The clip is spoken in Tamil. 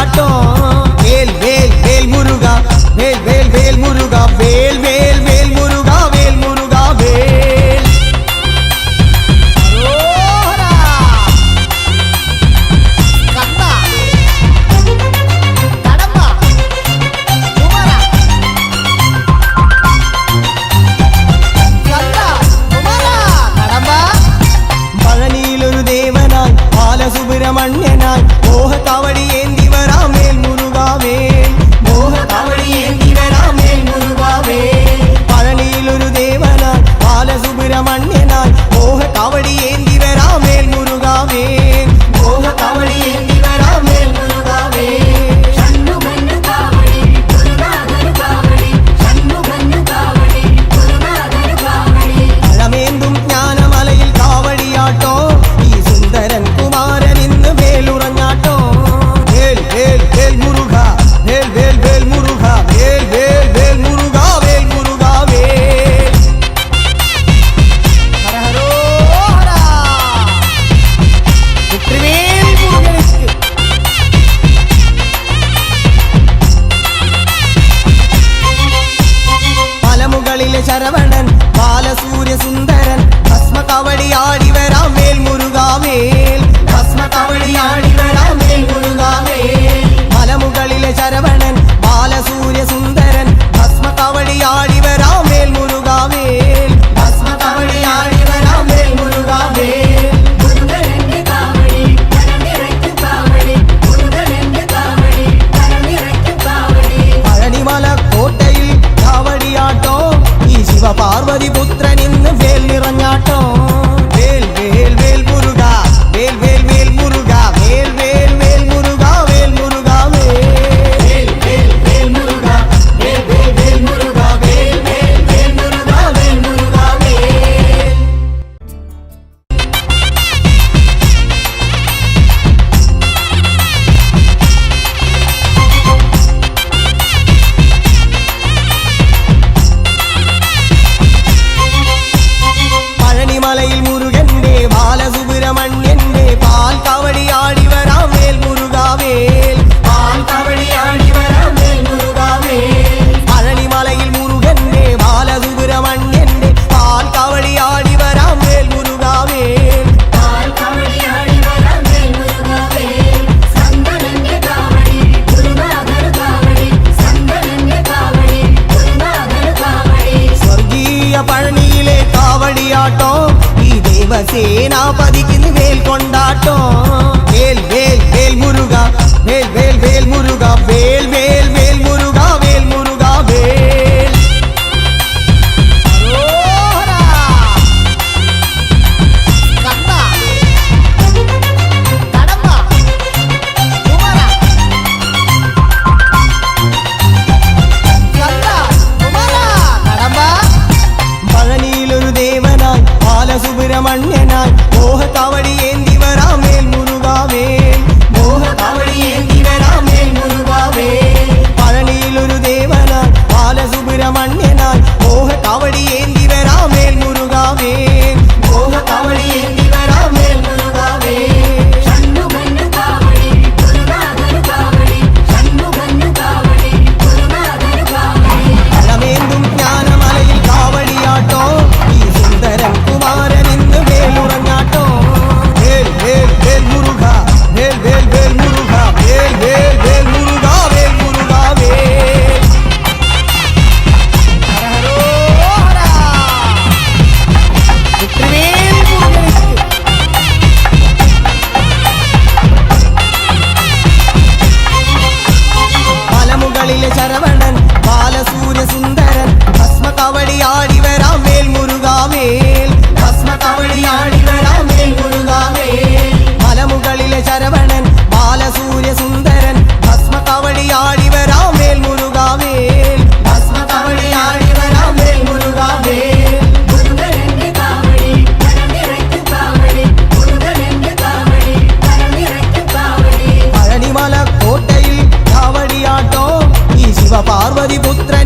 தேவசேனாபதிக்கு Vel Vel Vel Muruga Vel Vel i'll let you சேனாபதியின் வேல் கொண்டாட்டம். வேல் வேல் வேல் முருகா மண்ணினாய் மோக தாவடியே காவடி ஆடிடலாமே முருகாவே மலமுகளிலே சரவணன் பாலசூரிய சுந்தரன் பஸ்ம காவடி ஆடிவரா மேல் முருகாவே பஸ்ம காவடி ஆடிவரா மேல் முருகாவே பழனிமல கோட்டையில் காவடி ஆட்டோ சிவ பார்வதி புத்திர